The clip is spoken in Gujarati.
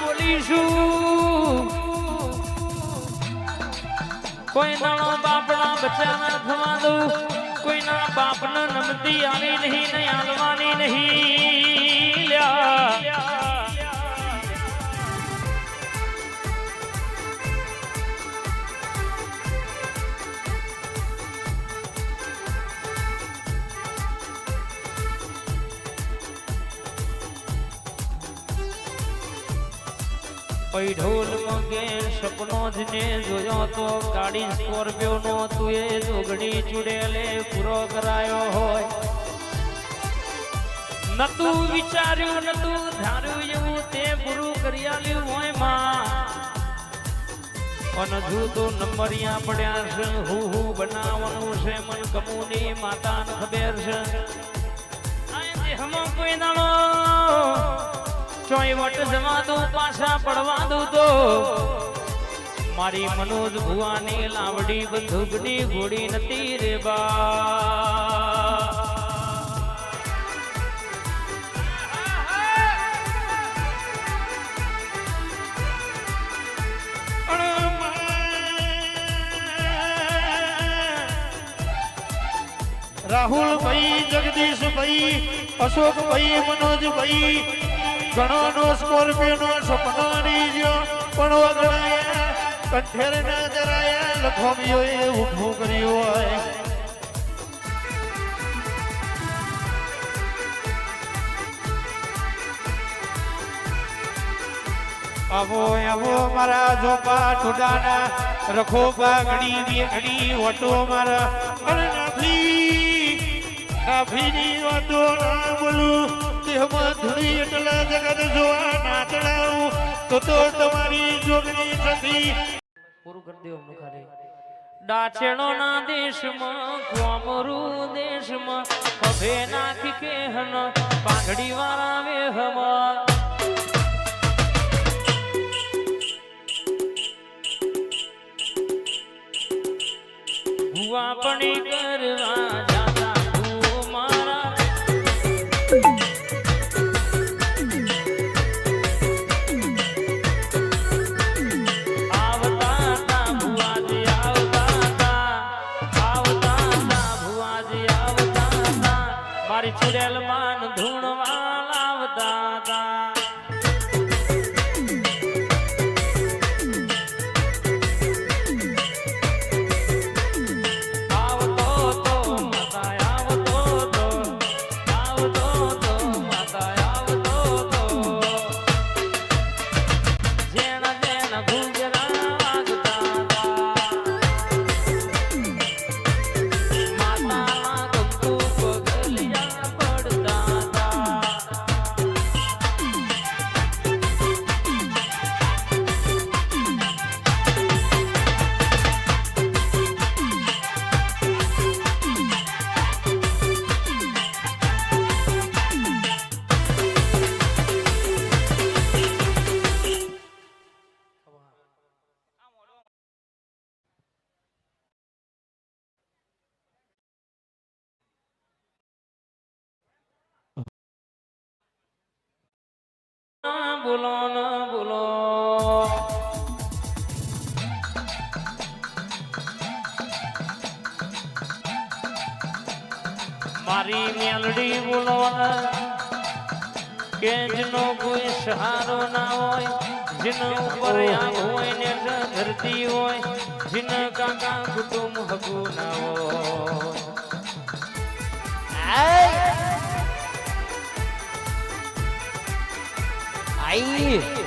બોલીશું. કોઈ નાનો બાપના બચ્ચાના થવા દઉં કોઈના બાપને નમતી આવી નહીં ને આલવાની નહીં. પૈ ઢોલ મગે, સપનો જ ને જોયો તો ગાડી સ્કોર્પિયો નો તું એ જોગડી ચુડેલે પૂરો કરાયો હોય. નતું વિચાર્યું, નતું ધાર્યું, તે પૂરું કરી આલ્યું હોયમાં. અને જુ તો નંબરિયા પડ્યા છે, હું હું બનાવવાનું છે, મન કમુની માતાને ખબર છે. કોઈ દાડો ચોય જવા દો પાછા પડવા દો તો. મારી મનોજ ભુવાની લાવડી બંદૂકની ઘોડી નથી રે બા. રાહુલભાઈ જગદીશભાઈ અશોકભાઈ, મનોજભાઈ ઘણોનો સ્કોર્પિયોનો સપનો જો પણ વગડાય કંઠેર ના જરાય લખોમિયો એ ઊભું કર્યું હોય. આવો આવો મારા જોપા ટુડાના રખો બાગડી દેખડી વટો મારા. અરે નાભી નાભીની વાતો ના બોલું. દેહમાં ધૂળી એટલે જગત જોવા ના ચડાવું તો તો તમારી જોગણી થતી. પૂરું કરી દેવું ડાચેણો ના દેશમાં, કોમરું દેશમાં ખભે નાખી કેહન પાંગડી વાળા વેહમાં. ભુવા પણ કરવા મારી ચુડેલ માન બોલો, ના, બોલો. મારી મેલડી બોલો કે જેનો કોઈ સહારો ના હોય, જેના ઉપર આગ હોય ને ધરતી હોય, જેના કાકા કુટુંબ હકુ ના હોય. Aí.